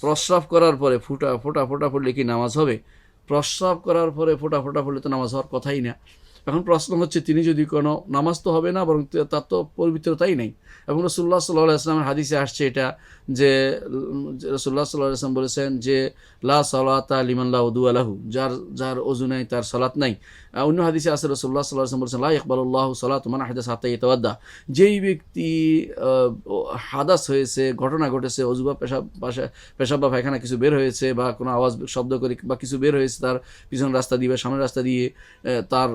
প্রস্রাব করার পরে ফুটা, ফোটা ফোটা পড়লে কি নামাজ হবে? প্রস্রাব করার পরে ফোটা ফোটা পড়লে তো নামাজ হওয়ার কথাই না। এখন প্রশ্ন হচ্ছে, তিনি যদি কোনো নামাজ তো হবে না, বরং তার তো পবিত্রতাই নেই। এবং রসুল্লাহ সাল্লাহ আসলামের হাদিসে আসছে এটা, যে রসুল্লাহ সাল্লাহ আসলাম বলেছেন যে, লা সালাতা লিমাল্লা উদু আলাহু যার যার অজু নাই, তার সালাত নাই। অন্য হাদিসে আছে রসুল্লাহ সাল্লাহ আসলাম বলেছেন, লা ইকবাল্লাহ সালাত মান হাদাস হাতা ইতাওয়াদ্দা যেই ব্যক্তি হাদাস হয়েছে, ঘটনা ঘটেছে, অজু বা পেশাব, পাশা- পেশাব বা পায়খানা কিছু বের হয়েছে, বা কোনো আওয়াজ শব্দ করে বা কিছু বের হয়েছে তার পিছনের রাস্তা দিয়ে বা সামনের রাস্তা দিয়ে তার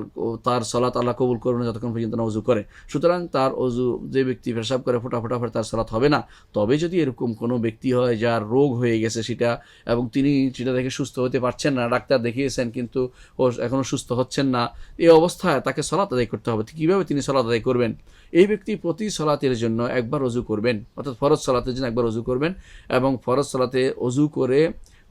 তার সলাত আল্লাহ কবুল করবে না যতক্ষণ পর্যন্ত না অজু করে। সুতরাং তার অজু যে ব্যক্তি পেশাব করে ফোটা ফোটা তার সলাত হবে না। তবে যদি এরকম কোনো ব্যক্তি হয় যার রোগ হয়ে গেছে সেটা এবং তিনি সেটা দেখে সুস্থ হতে পারছেন না, ডাক্তার দেখিয়েছেন কিন্তু ও এখনও সুস্থ হচ্ছেন না, এই অবস্থায় তাকে সলাত আদায় করতে হবে। কীভাবে তিনি সলাত আদায় করবেন? এই ব্যক্তি প্রতি সলাতের জন্য একবার অজু করবেন। অর্থাৎ ফরজ সলাতের জন্য একবার অজু করবেন এবং ফরজ সলাতে অজু করে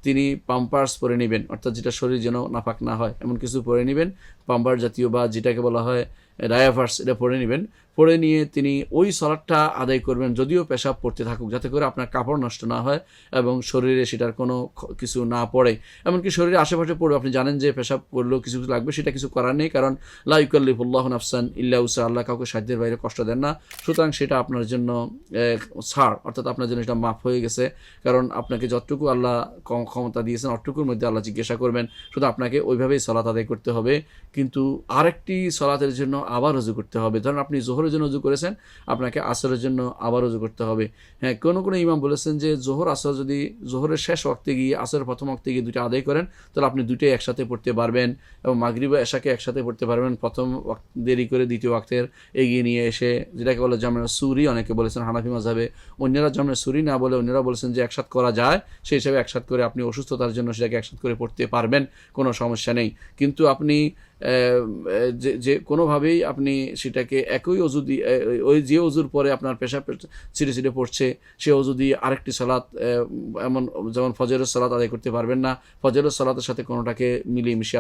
তিনি পাম্পার্স পরে নেবেন, অর্থাৎ যেটা শরীর যেন নাফাক না হয়, এমন কিছু পরে নেবেন পাম্পার জাতীয় বা যেটাকে বলা হয় ডায়াভার্স এটা পরে নেবেন। পরে নিয়ে তিনি ওই সলাটটা আদায় করবেন, যদিও পেশাব পড়তে থাকুক, যাতে করে আপনার কাপড় নষ্ট না হয় এবং শরীরে সেটার কোনো কিছু না পড়ে। এমনকি শরীরে আশেপাশে পড়বে। আপনি জানেন যে পেশাব করলেও কিছু কিছু লাগবে, সেটা কিছু করার নেই, কারণ লাইকাল্লিফুল্লাহ নাফসান ইল্লা উসা আল্লাহ কাউকে সাহায্যের বাইরে কষ্ট দেন না। সুতরাং সেটা আপনার জন্য ছাড়, অর্থাৎ আপনার জন্য এটা মাফ হয়ে গেছে। কারণ আপনাকে যতটুকু আল্লাহ কম ক্ষমতা দিয়েছেন, অতটুকুর মধ্যে আল্লাহ জিজ্ঞাসা করবেন, শুধু আপনাকে ওইভাবেই সলাত আদায় করতে হবে। কিন্তু আরেকটি সলাতের জন্য আবার রজু করতে হবে। ধরুন আপনি জোহরের জন্য উজু করেছেন, আপনাকে আসরের জন্য আবার রজু করতে হবে। হ্যাঁ কোনো কোনো ইমাম বলেছেন যে জোহর, আসর যদি জোহরের শেষ ওয়াক্তে গিয়ে আসরের প্রথম ওয়াক্তে গিয়ে দুটো আদায় করেন, তাহলে আপনি দুটোই একসাথে পড়তে পারবেন এবং মাগরিব এশাকে একসাথে পড়তে পারবেন। প্রথম দেরি করে দ্বিতীয় ওয়াক্তের এগিয়ে নিয়ে এসে যেটাকে বলে জামের সুরি, অনেকে বলেছেন হানাফি মাঝাবে অন্যরা জামের সুরি না বলে অন্যরা বলেছেন যে একসাথ করা যায়, সেই হিসাবে একসাথ করে আপনি অসুস্থতার জন্য সেটাকে একসাথ করে পড়তে পারবেন, কোনো সমস্যা নেই। কিন্তু আপনি যে যে কোনোভাবেই আপনি সেটাকে একই অজু ওই যে অজুর পরে আপনার পেশা ছিঁড়ে ছিঁড়ে পড়ছে, সে অজু দিয়ে আরেকটি সালাত এমন, যেমন ফজরের সালাত আদায় করতে পারবেন না। ফজরের সালাতের সাথে কোনোটাকে মিলিয়ে মিশিয়ে